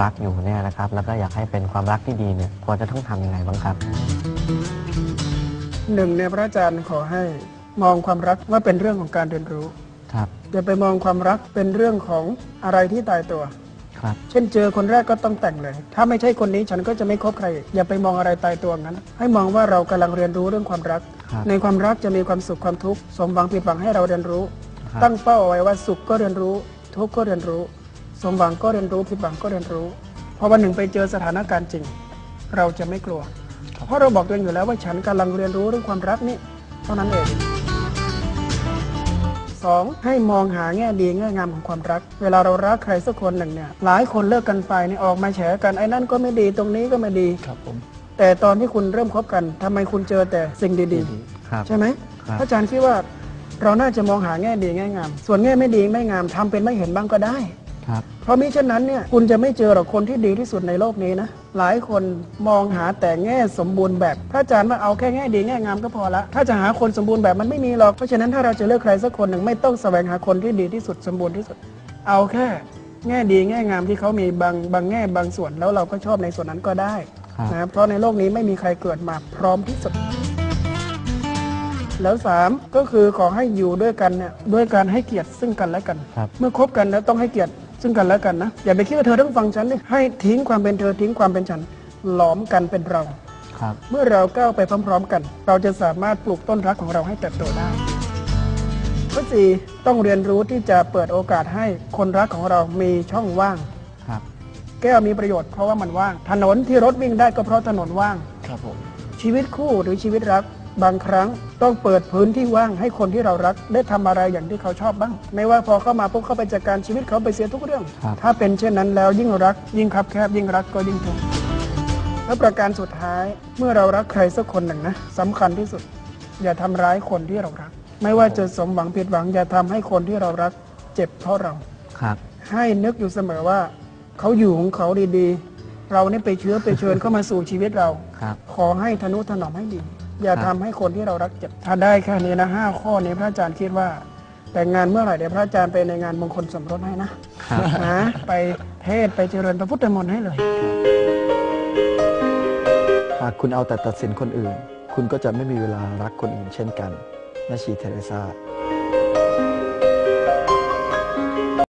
รักอยู่เนี่ยนะครับ แล้วก็อยากให้เป็นความรักที่ดีเนี่ยควรจะต้องทำยังไงบ้างครับหนึ่งเนี่ยพระอาจารย์ขอให้มองความรักว่าเป็นเรื่องของการเรียนรู้ครับอย่าไปมองความรักเป็นเรื่องของอะไรที่ตายตัว ครับ เช่นเจอคนแรกก็ต้องแต่งเลย ถ้าไม่ใช่คนนี้ฉันก็จะไม่คบใคร อย่าไปมองอะไรตายตัวงั้น ให้มองว่าเรากำลังเรียนรู้เรื่องความรัก ครับ ในความรักจะมีความสุขความทุกข์สมหวังผิดหวังให้เราเรียนรู้ ครับตั้งเป้าเอาไว้ว่าสุขก็เรียนรู้ ทุกข์ก็เรียนรู้ สมหวังก็เรียนรู้ผิดหวังก็เรียนรู้พอวันหนึ่งไปเจอสถานการณ์จริง เราจะไม่กลัว เพราะเราบอกตัวเองอยู่แล้วว่าฉันกำลังเรียนรู้เรื่องความรักนี่เท่านั้นเองสองให้มองหาแง่ดีแง่งามของความรัก เวลาเรารักใครสักคนหนึ่งเนี่ยหลายคนเลิกกันไปเนี่ยออกมาแฉกันไอ้นั่นก็ไม่ดีตรงนี้ก็ไม่ดีครับผมแต่ตอนที่คุณเริ่มคบกันทำไมคุณเจอแต่สิ่งดีๆครับใช่ไหมครับพระอาจารย์คิดว่าเราน่าจะมองหาแง่ดีแง่งาม ส่วนแง่ไม่ดีไม่งามทำเป็นไม่เห็นบ้างก็ได้ ครับเพราะมิฉะนั้นเนี่ยคุณจะไม่เจอหรอกคนที่ดีที่สุดในโลกนี้นะหลายคนมองหาแต่แง่สมบูรณ์แบบพระอาจารย์ว่าเอาแค่แง่ดีแง่งามก็พอละถ้าจะหาคนสมบูรณ์แบบมันไม่มีหรอกเพราะฉะนั้นถ้าเราจะเลือกใครสักคนหนึ่งไม่ต้องแสวงหาคนที่ดีที่สุดสมบูรณ์ที่สุด เอาแค่แง่ดีแง่งามที่เขามีบางบางแง่บางส่วนแล้วเราก็ชอบในส่วนนั้นก็ได้ครับนะเพราะในโลกนี้ไม่มีใครเกิดมาพร้อมที่สุด แล้วสามก็คือขอให้อยู่ด้วยกันเนี่ยด้วยการให้เกียรติซึ่งกันและกันครับเมื่อคบกันแล้วต้องให้เกียรติ ซึ่งกันและกันนะ อย่าไปคิดว่าเธอต้องฟังฉันดิให้ทิ้งความเป็นเธอทิ้งความเป็นฉัน หลอมกันเป็นเรา ครับ เมื่อเราก้าวไปพร้อม ๆ กัน เราจะสามารถปลูกต้นรักของเราให้เติบโตได้ข้อสี่ต้องเรียนรู้ที่จะเปิดโอกาสให้คนรักของเรามีช่องว่าง ครับ แก้วมีประโยชน์เพราะว่ามันว่าง ถนนที่รถวิ่งได้ก็เพราะถนนว่าง ครับผม ชีวิตคู่หรือชีวิตรัก บางครั้งต้องเปิดพื้นที่ว่างให้คนที่เรารัก ได้ทำอะไรอย่างที่เขาชอบบ้าง ไม่ว่าพอเข้ามาปุ๊บเข้าไปจัดการชีวิตเขาไปเสียทุกเรื่อง ครับ ถ้าเป็นเช่นนั้นแล้วยิ่งรัก ยิ่งคับแคบยิ่งรักก็ยิ่งทุกข์และประการสุดท้ายเมื่อเรารักใครสักคนหนึ่งนะสำคัญที่สุด อย่าทำร้ายคนที่เรารัก ไม่ว่าจะสมหวังผิดหวัง อย่าทำให้คนที่เรารัก เจ็บเพราะเรา ครับ ให้นึกอยู่เสมอว่า เขาอยู่ของเขาดีๆ เรานี่ไปเชื้อไปเชิญเข้ามาสู่ชีวิตเรา ครับ ขอให้ทนุถนอมให้ดี อย่าครัทำบให้คนที่เรารักเจ็บถ้าได้แค่นี้นะห้าข้อนี้พระอาจารย์คิดว่า แต่งงานเมื่อไหร่เดี๋ยวพระอาจารย์ไปในงานมงคลสมรสให้นะครับ นะไปเทศน์ไปเจริญพระพุทธมนต์ให้เลย หากคุณเอาแต่ตัดสินคนอื่น คุณก็จะไม่มีเวลารักคนอื่นเช่นกันแม่ชีเทเรซา